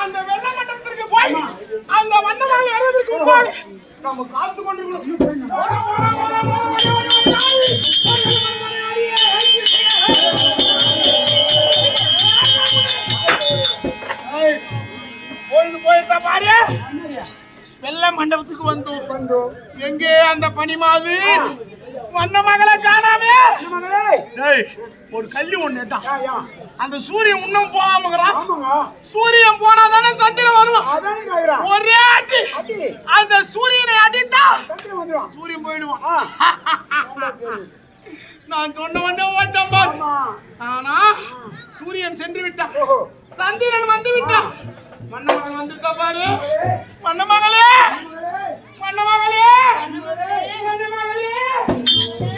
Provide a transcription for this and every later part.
அந்த வெள்ள மண்டபத்திற்கு போய் அந்த வண்ணமாக வருவதற்கு முன்பாக நம்ம காத்து கொண்டு பொழுது போயிட்டா பாரு வெள்ள மண்டபத்துக்கு வந்தோம் வந்தோம் எங்கே அந்த பனிமாது வண்ண மகளை காணாமே டேய், ஒரு கல்லி ஒண்ணு யா அந்த சூரியன் இன்னும் போகாமங்கிறான் சூரியன் போனா தானே சந்திரன் வருவான். ஒரே அடி அந்த சூரியனை அடித்தா சூரியன் போயிடுவான். நான் சொன்ன உடனே ஓட்டம் பார். ஆனா சூரியன் சென்று விட்டான். சந்திரன் வந்து விட்டான். மன்னமகன் வந்துட்டா பாரு. மன்னமகளே மன்னமகளே எங்கடா மன்னமகளே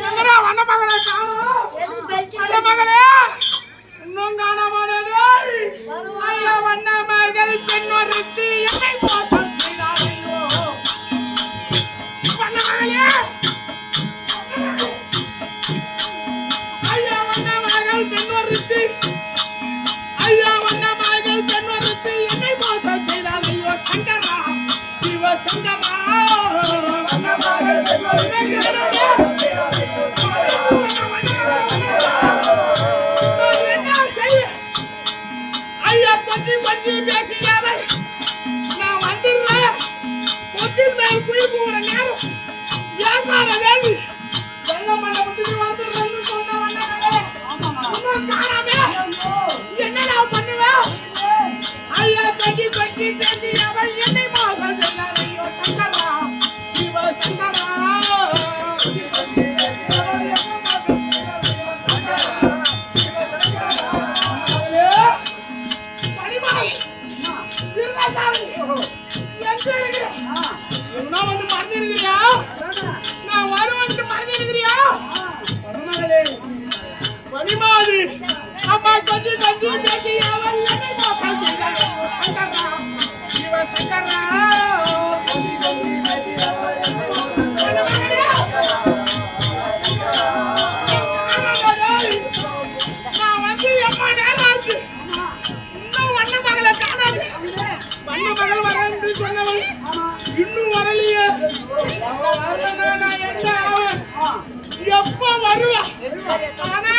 காணோம் மன்னமகளே இன்னும் காணாமலே. ஐயா மன்னமகள் பெண் ஒருத்தி என்னை மோசம் ஐயா பத்தி பத்தி பேசியாமல் நான் வந்துடுறேன். பொத்தின் மேல் குழி போகிற நேரம். ஏசார வேண்டி வெள்ள மண்டபத்துக்கு வந்துடுறேன்னு எம்மா நேரம் ஆச்சு இன்னும் வண்ண மகளை காணாது. வண்ண மகள் வரேன்னு சொன்னவள் இன்னும் வரலையே. என்ன எப்ப வருவா? ஆனா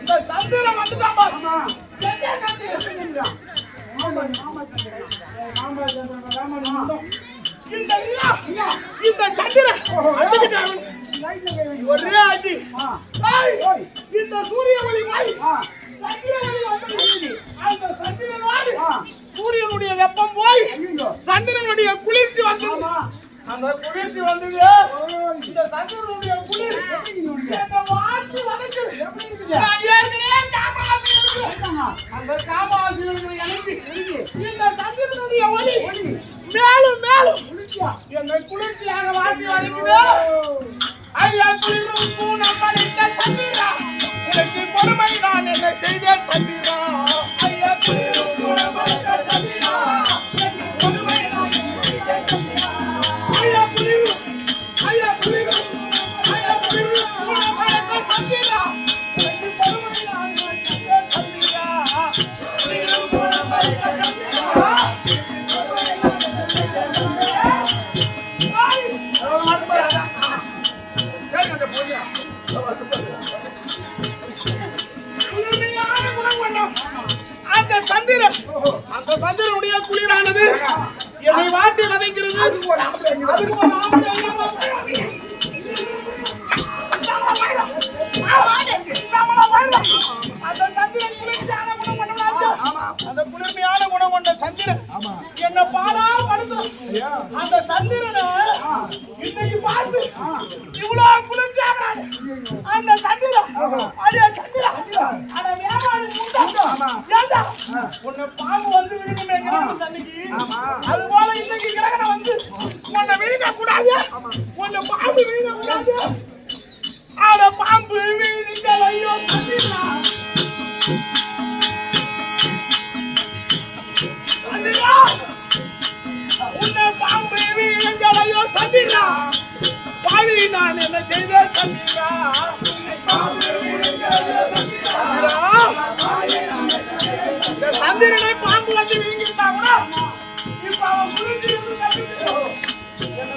இந்த சந்திரன் வந்துட்டான் பாரு. இந்த நிலா, ஒரே அடி இந்த சூரிய ஒளி போய் சூரியனுடைய வெப்பம் போய் சந்திரனுடைய குளிர்ச்சி வந்து அந்த குளிர்ச்சி வந்தது இந்த சந்திரனுடைய குளிர் வதக்குது. அந்த இருக்கிற எனக்கு இந்த சந்திரனுடைய ஒளி மேலும் மேலும். என்னை குளிர்ச்சியாக வாட்டி வதக்குது ஐயா குளிரும் படைத்த சந்திரா. உனக்கு பொறுமை நான் என்ன செய்தேன் சந்திரா. ஐயா குளிரும் பூனம் படைத்த சந்திரா. உனக்கு பொறுமை நான் அந்த சந்திரன் அந்த சந்திரனுடைய குளிரானது என்னை வாட்டி வதைக்கிறது அந்த. அந்த குளிர்மையான குணம் கொண்ட சந்திரன். என்ன பாடா படுத்தும் அந்த சந்திரனை இன்னைக்கு பார்த்து இவ்வளவு குளிர்ச்சியாகிறான் அந்த சந்திரன். அடே சந்திரன். வேமாடு முண்டா ஏண்டா? உன்னை பாம்பு வந்து விழுகுமே கிரகணம் அன்னைக்கு அது போல இன்னைக்கு கிரகணம் வந்து உன்னை விழுக கூடாது உன்னை பாம்பு விழுக கூடாது அட பாம்பு விழுங்க ஐயோ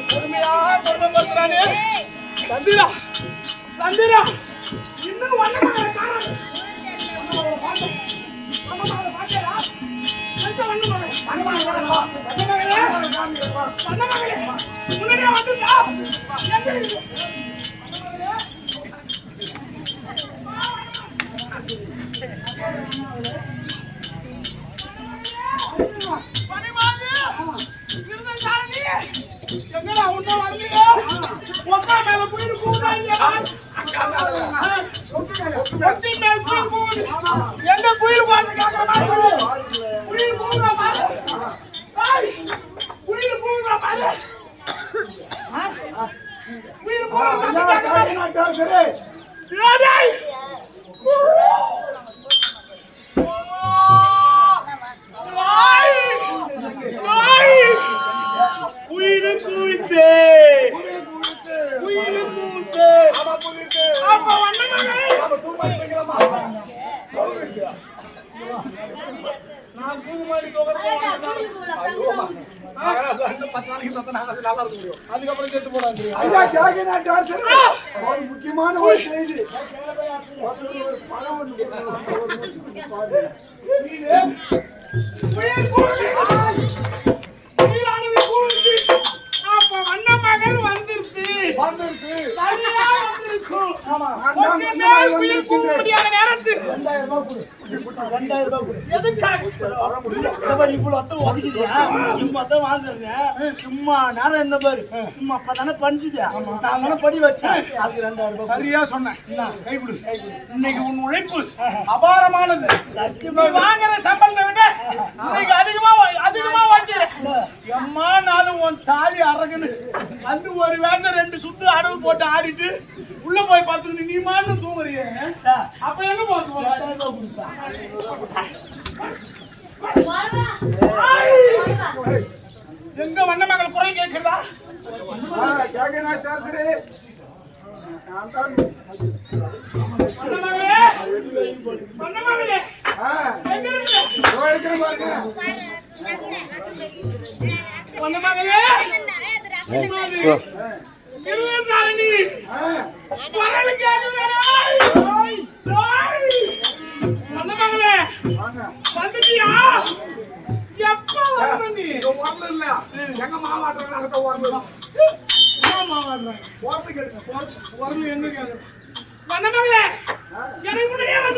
பொறுமையா குடும்பம் முன்னாடியே வந்துட்டா மேல் குயில் குயில். குயில் குயில் அப்ப ஜாகினா டாக்டர், ஒரு முக்கியமான ஒரு செய்தி. பணம் சும்மா தான் நேரம் என்ன பாரு. சும்மா அப்பதானே படிச்சுட்டியா? நான் தானே படி வச்சேன். அதுக்கு ரெண்டாயிரம் ரூபாய். சரியா சொன்னேன். கைவிடு இன்னைக்கு உன் உழைப்பு அபாரமானது. வாங்குற சம்பளத்தை விட இன்னைக்கு அதிகமா அதிகமா வாங்கிடு எம்மா நானும் உன் தாலி அரகுன்னு அந்த ஒரு வேட்டை ரெண்டு சுத்து அடவு போட்டு ஆடிட்டு உள்ள போய் பார்த்துருந்து நீ மாட்டும் தூங்குறிய? அப்ப என்ன பார்த்து எங்க வண்ண மகள் குறை கேட்கிறதா ஆ, எங்க டாக்டர், நடத்த தான் வண்ண மகளே வண்ண மகளே ஆ, எங்க நீ இல்ல.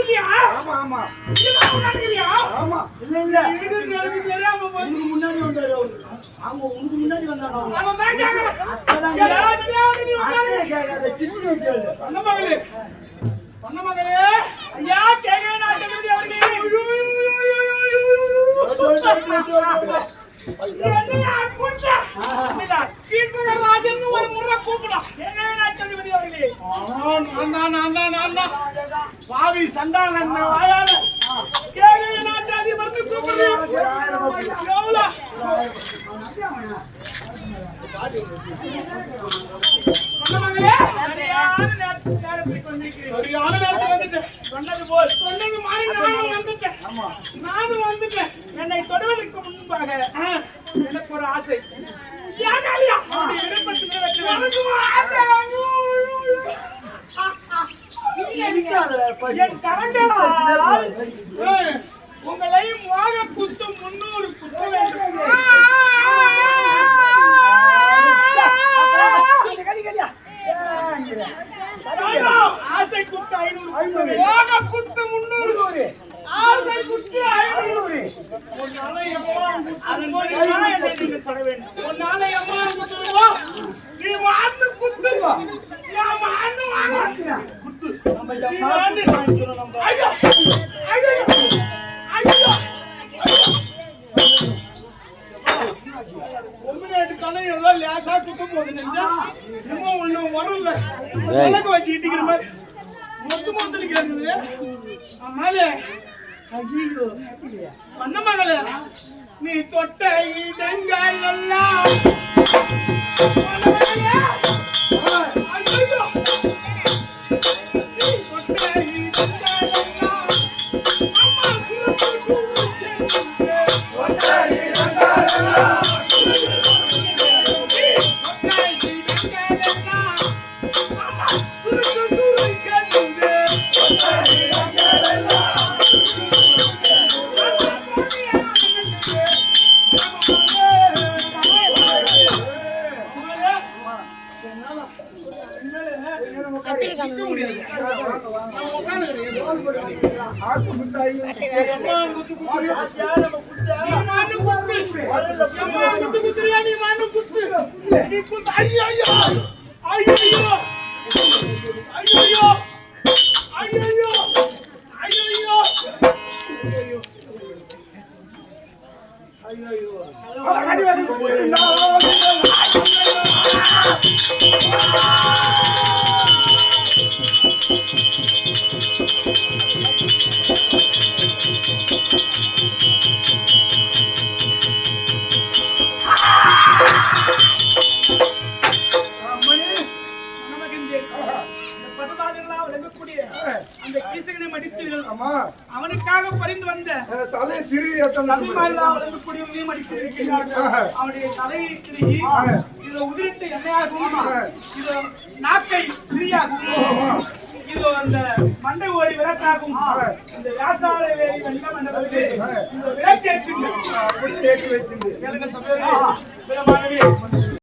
ஆமா கேளுங்க. ஆமா இதெல்லாம் முன்னாடியா ஆமா இல்ல இல்ல எனக்கு தெரியாம. அவங்க உனக்கு முன்னாடி வந்தாங்க. அவன் தான் ஐயா. என்ன என்ன. கேளுங்க. என்னை. ஐயோ, ஐயோ, ஐயோ. கூப்பிடலாம். ஜனாதிபதி அவர்களே நான் தான் நான் தான் நான் தான். பாவி சண்டாளன் வாயால? கேள்வி நாட்டு அதிபருக்கு கூப்பிடுறேன். எவ்வளோ? ஆ, ஆ. என் கரங்களால், ஏய், உங்களை மோக குத்து முன்னூறு குத்த வேண்டும் ஐயோ, ஆசை குத்து ஐநூறு மோக குத்து முன்னூறு ஆசை குத்து ஐநூறு உன்னால எம்மா அது மாதிரி நான் என்னை நீங்க தொட வேண்டும். உன்னால எம்மா குத்துவோ? நீ வாழ்ந்து குத்து. நான் வாழ்ந்து வாழ்ந்து குத்து. நம்ம நீ எம்மா வாழ்ந்து. குத்து வாங்கிக்கிறோம் நம்ம. ஐயோ! ஐயோ! ஐயோ! பொம்மையாட்டு கணை ஏதோ லேசா குத்த போகுது நெஞ்சா. இன்னும் ஒண்ணும் வரல. விளக்கு வச்சு இடிக்கிற மாதிரி. மொத்து மொத்துன்னு கேக்குது. அம்மாளே. ஐயோ. பண்ண மகளே நீ தொட்ட இடங்கள் எல்லாம். பாத்தியா, நம்ம அவனுக்காக பறிந்து வந்த தலை சிறு எத்தனை தமிழ்மாரெல்லாம் வழங்கக்கூடியவர்களையும் அடித்து இருக்கிறார்கள் அவனுடைய தலையை திருகி இதுல உதிரத்தை எண்ணெயாகவும் இது நாக்கை திரியாகவும் இது அந்த மண்டை ஓடி விளக்காகும் இந்த வியாசார வேலை வெள்ள மண்டபத்திலே இந்த விளக்கேற்றுங்கள் அப்படி ஏற்றி